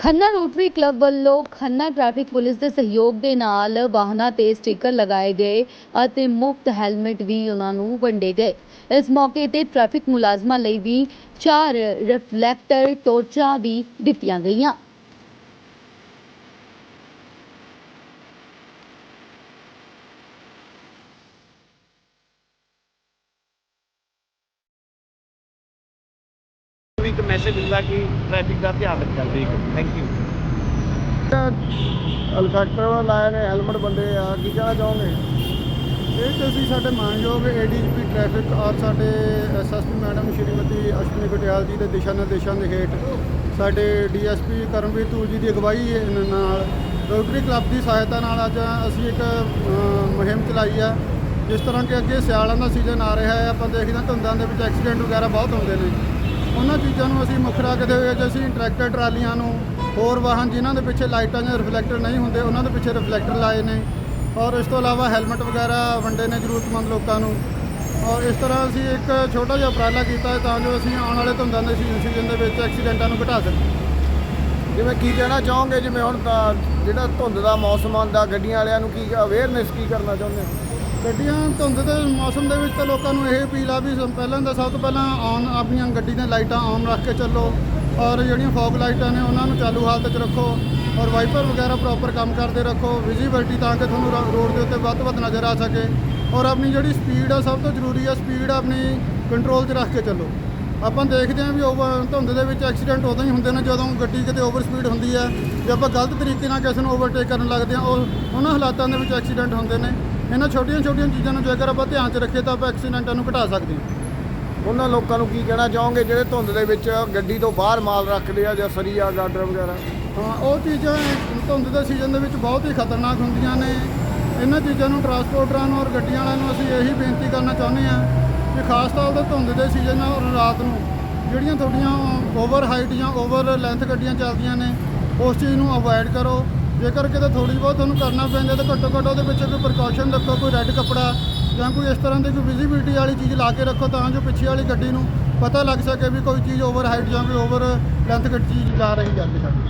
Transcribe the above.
Khanna rotary club ਵੱਲੋਂ Khanna traffic police ਦੇ ਸਹਿਯੋਗ ਦੇ ਨਾਲ ਵਾਹਨਾਂ ਤੇ ਸਟicker ਲਗਾਏ ਗਏ ਅਤੇ ਮੁਫਤ ਹੈਲਮਟ ਵੀ ਉਹਨਾਂ ਨੂੰ ਵੰਡੇ ਗਏ। ਇਸ ਮੌਕੇ ਤੇ ਟ੍ਰੈਫਿਕ ਮੁਲਾਜ਼ਮਾਂ ਲਈ ਵੀ ਚਾਰ ਰਿਫਲੈਕਟਰ ਟੋਰਚਾਂ ਵੀ ਦਿੱਤੀਆਂ ਗਈਆਂ। ਵੀ ਇੱਕ ਮੈਸੇਜ ਮਿਲਦਾ ਕਿ ਟ੍ਰੈਫਿਕ ਦਾ ਧਿਆਨ ਰੱਖਿਆ ਜਾਵੇ ਥੈਂਕ ਯੂ ਹੈਲੀਕਾਪਟਰ ਵਾਲਾ ਲਾਇਆ ਨੇ ਹੈਲਮਟ ਬੰਦੇ ਆ ਕੀ ਕਹਿਣਾ ਚਾਹੋਗੇ? ਇਹ ਤੇ ਅਸੀਂ ਸਾਡੇ ਮਾਨਯੋਗ ਏਡੀਜੀਪੀ ਟ੍ਰੈਫਿਕ ਔਰ ਸਾਡੇ ਐਸਐਸਪੀ ਮੈਡਮ ਸ਼੍ਰੀਮਤੀ ਅਸ਼ਵਨੀ ਪਟਿਆਲ ਜੀ ਦੇ ਦਿਸ਼ਾ ਨਿਰਦੇਸ਼ਾਂ ਦੇ ਹੇਠ ਸਾਡੇ ਡੀਐਸਪੀ ਕਰਮਵੀਰ ਧੂਲ ਜੀ ਦੀ ਅਗਵਾਈ ਨਾਲ ਰੋਟਰੀ ਕਲੱਬ ਦੀ ਸਹਾਇਤਾ ਨਾਲ ਅੱਜ ਅਸੀਂ ਇੱਕ ਮੁਹਿੰਮ ਚਲਾਈ ਆ ਜਿਸ ਤਰ੍ਹਾਂ ਕਿ ਅੱਗੇ ਸਿਆਲਾਂ ਦਾ ਸੀਜ਼ਨ ਆ ਰਿਹਾ ਹੈ ਆਪਾਂ ਦੇਖਦੇ ਹਾਂ ਧੁੰਦਾਂ ਦੇ ਵਿੱਚ ਐਕਸੀਡੈਂਟ ਵਗੈਰਾ ਬਹੁਤ ਹੁੰਦੇ ਨੇ। ਉਹਨਾਂ ਚੀਜ਼ਾਂ ਨੂੰ ਅਸੀਂ ਮੁੱਖ ਰੱਖਦੇ ਹੋਏ ਅੱਜ ਅਸੀਂ ਟਰੈਕਟਰ ਟਰਾਲੀਆਂ ਨੂੰ, ਹੋਰ ਵਾਹਨ ਜਿਨ੍ਹਾਂ ਦੇ ਪਿੱਛੇ ਲਾਈਟਾਂ ਜਾਂ ਰਿਫਲੈਕਟਰ ਨਹੀਂ ਹੁੰਦੇ, ਉਹਨਾਂ ਦੇ ਪਿੱਛੇ ਰਿਫਲੈਕਟਰ ਲਾਏ ਨੇ। ਔਰ ਇਸ ਤੋਂ ਇਲਾਵਾ ਹੈਲਮਟ ਵਗੈਰਾ ਵੰਡੇ ਨੇ ਜ਼ਰੂਰਤਮੰਦ ਲੋਕਾਂ ਨੂੰ। ਔਰ ਇਸ ਤਰ੍ਹਾਂ ਅਸੀਂ ਇੱਕ ਛੋਟਾ ਜਿਹਾ ਉਪਰਾਲਾ ਕੀਤਾ ਹੈ ਤਾਂ ਜੋ ਅਸੀਂ ਆਉਣ ਵਾਲੇ ਧੁੰਦਾਂ ਦੇ ਸੀਜ਼ਨ ਦੇ ਵਿੱਚ ਐਕਸੀਡੈਂਟਾਂ ਨੂੰ ਘਟਾ ਸਕੀਏ। ਜਿਵੇਂ ਕੀ ਕਹਿਣਾ ਚਾਹੋਗੇ? ਜਿਵੇਂ ਹੁਣ ਤਾਂ ਜਿਹੜਾ ਧੁੰਦ ਦਾ ਮੌਸਮ ਆਉਂਦਾ, ਗੱਡੀਆਂ ਵਾਲਿਆਂ ਨੂੰ ਕੀ ਅਵੇਅਰਨੈਸ ਕੀ ਕਰਨਾ ਚਾਹੁੰਦੇ ਹੋ? ਗੱਡੀਆਂ ਧੁੰਦ ਦੇ ਮੌਸਮ ਦੇ ਵਿੱਚ ਤਾਂ ਲੋਕਾਂ ਨੂੰ ਇਹ ਅਪੀਲ ਆ ਵੀ ਸ- ਪਹਿਲਾਂ ਤਾਂ ਸਭ ਤੋਂ ਪਹਿਲਾਂ ਔਨ ਆਪਣੀਆਂ ਗੱਡੀ ਦੀਆਂ ਲਾਈਟਾਂ ਔਨ ਰੱਖ ਕੇ ਚੱਲੋ ਔਰ ਜਿਹੜੀਆਂ ਫੌਗ ਲਾਈਟਾਂ ਨੇ ਉਹਨਾਂ ਨੂੰ ਚਾਲੂ ਹਾਲਤ 'ਚ ਰੱਖੋ ਔਰ ਵਾਈਪਰ ਵਗੈਰਾ ਪ੍ਰੋਪਰ ਕੰਮ ਕਰਦੇ ਰੱਖੋ ਵਿਜ਼ੀਬਿਲਟੀ ਤਾਂ ਕਿ ਤੁਹਾਨੂੰ ਰਾ- ਰੋਡ ਦੇ ਉੱਤੇ ਵੱਧ ਤੋਂ ਵੱਧ ਨਜ਼ਰ ਆ ਸਕੇ ਔਰ ਆਪਣੀ ਜਿਹੜੀ ਸਪੀਡ ਆ ਸਭ ਤੋਂ ਜ਼ਰੂਰੀ ਆ ਸਪੀਡ ਆਪਣੀ ਕੰਟਰੋਲ 'ਚ ਰੱਖ ਕੇ ਚੱਲੋ। ਆਪਾਂ ਦੇਖਦੇ ਹਾਂ ਵੀ ਓਵਰ ਧੁੰਦ ਦੇ ਵਿੱਚ ਐਕਸੀਡੈਂਟ ਉਦੋਂ ਹੀ ਹੁੰਦੇ ਨੇ ਜਦੋਂ ਗੱਡੀ ਕਿਤੇ ਓਵਰ ਸਪੀਡ ਹੁੰਦੀ ਹੈ ਜੇ ਆਪਾਂ ਗਲਤ ਤਰੀਕੇ ਨਾਲ ਕਿਸੇ ਨੂੰ ਓਵਰਟੇਕ ਕਰਨ ਲੱਗਦੇ ਹਾਂ, ਉਹ ਉਹਨਾਂ ਹਾਲਾਤਾਂ ਦੇ ਵਿੱਚ ਐਕਸੀਡੈਂਟ ਹੁੰਦੇ ਨੇ। ਇਹਨਾਂ ਛੋਟੀਆਂ ਛੋਟੀਆਂ ਚੀਜ਼ਾਂ ਨੂੰ ਜੇਕਰ ਆਪਾਂ ਧਿਆਨ 'ਚ ਰੱਖੀਏ ਤਾਂ ਆਪਾਂ ਐਕਸੀਡੈਂਟਾਂ ਨੂੰ ਘਟਾ ਸਕਦੇ ਹਾਂ। ਉਹਨਾਂ ਲੋਕਾਂ ਨੂੰ ਕੀ ਕਹਿਣਾ ਚਾਹੋਗੇ ਜਿਹੜੇ ਧੁੰਦ ਦੇ ਵਿੱਚ ਗੱਡੀ ਤੋਂ ਬਾਹਰ ਮਾਲ ਰੱਖਦੇ ਆ ਜਾਂ ਸਰੀਆ ਗਾਡਰ ਵਗੈਰਾ? ਹਾਂ ਉਹ ਚੀਜ਼ਾਂ ਧੁੰਦ ਦੇ ਸੀਜ਼ਨ ਦੇ ਵਿੱਚ ਬਹੁਤ ਹੀ ਖਤਰਨਾਕ ਹੁੰਦੀਆਂ ਨੇ। ਇਹਨਾਂ ਚੀਜ਼ਾਂ ਨੂੰ ਟਰਾਂਸਪੋਰਟਰਾਂ ਨੂੰ ਔਰ ਗੱਡੀਆਂ ਵਾਲਿਆਂ ਨੂੰ ਅਸੀਂ ਇਹੀ ਬੇਨਤੀ ਕਰਨਾ ਚਾਹੁੰਦੇ ਹਾਂ ਕਿ ਖਾਸ ਤੌਰ ਤੇ ਧੁੰਦ ਦੇ ਸੀਜ਼ਨ ਔਰ ਰਾਤ ਨੂੰ ਜਿਹੜੀਆਂ ਤੁਹਾਡੀਆਂ ਓਵਰ ਹਾਈਟ ਜਾਂ ਓਵਰ ਲੈਂਥ ਗੱਡੀਆਂ ਚੱਲਦੀਆਂ ਨੇ ਉਸ ਚੀਜ਼ ਨੂੰ ਅਵੋਇਡ ਕਰੋ। ਜੇਕਰ ਕਿਤੇ ਥੋੜੀ ਬਹੁਤ ਤੁਹਾਨੂੰ ਕਰਨਾ ਪੈਂਦਾ ਤਾਂ ਘੱਟੋ ਘੱਟ ਉਹਦੇ ਵਿੱਚ ਕੋਈ ਪ੍ਰੀਕਾਸ਼ਨ ਰੱਖੋ, ਕੋਈ ਰੈੱਡ ਕੱਪੜਾ ਜਾਂ ਕੋਈ ਇਸ ਤਰ੍ਹਾਂ ਦੀ ਕੋਈ ਵਿਜ਼ਿਬਿਲਟੀ ਵਾਲੀ ਚੀਜ਼ ਲਾ ਕੇ ਰੱਖੋ ਤਾਂ ਜੋ ਪਿੱਛੇ ਵਾਲੀ ਗੱਡੀ ਨੂੰ ਪਤਾ ਲੱਗ ਸਕੇ ਵੀ ਕੋਈ ਚੀਜ਼ ਓਵਰ ਹਾਈਟ ਜਾਂ ਕੋਈ ਓਵਰ ਲੈਂਥ ਗੱਡੀ ਚੀਜ਼ ਜਾ ਰਹੀ ਜਾਂਦੀ ਸਾਡੀ।